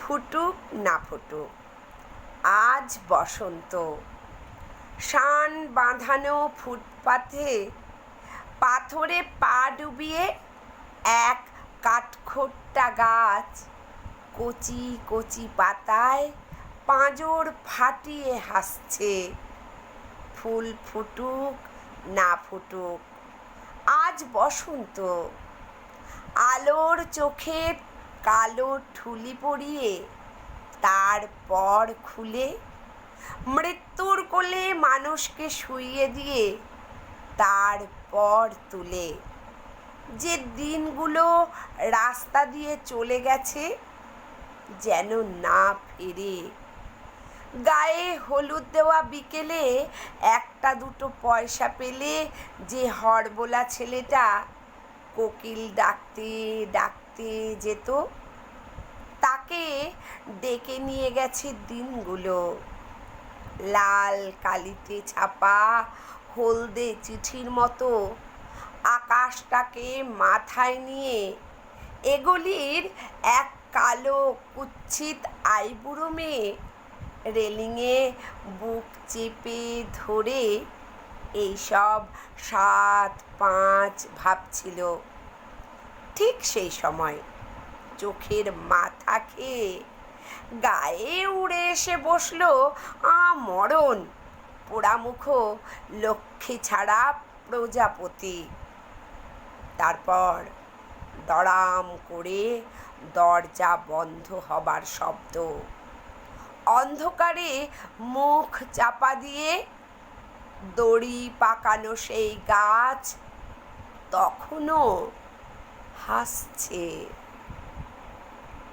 ফুটুক না ফুটুক, আজ বসন্ত। শান বাঁধানো ফুটপাথে পাথরে পা ডুবিয়ে এক কাঠখোট্টা গাছ কচি কচি পাতায় পাঁজর ফাটিয়ে হাসছে, ফুল ফুটুক না ফুটুক, আজ বসন্ত। আলোর চোখে কালো ঠুলি পরিয়ে তারপর খুলে মৃত্যুর কোলে মানুষকে শুইয়ে দিয়ে তারপর তুলে। যে দিনগুলো রাস্তা দিয়ে চলে গেছে যেন না ফেরে। গায়ে হলুদ দেওয়া বিকেলে একটা দুটো পয়সা পেলে যে হরবোলা ছেলেটা কোকিল ডাকতে ডাকতে যেত। তাকে ডেকে নিয়ে গেছে দিনগুলো। লাল কালিতে ছাপা হলদে চিঠির মতো। আকাশটাকে মাথায় নিয়ে এগুলির এক কালো কুচ্ছিত আইবুড়ো মেয়ে রেলিংয়ে বুক চেপে ধরে এইসব সাত পাঁচ ভাবছিল। ঠিক সেই সময় চোখের মাথা খেয়ে গায়ে উড়ে এসে বসল আ মরণ পোড়ামুখ লক্ষ্মী ছাড়া প্রজাপতি। তারপর দড়াম করে দরজা বন্ধ হবার শব্দ, অন্ধকারে মুখ চাপা দিয়ে দড়ি পাকানো সেই গাছ তখনও হাসছে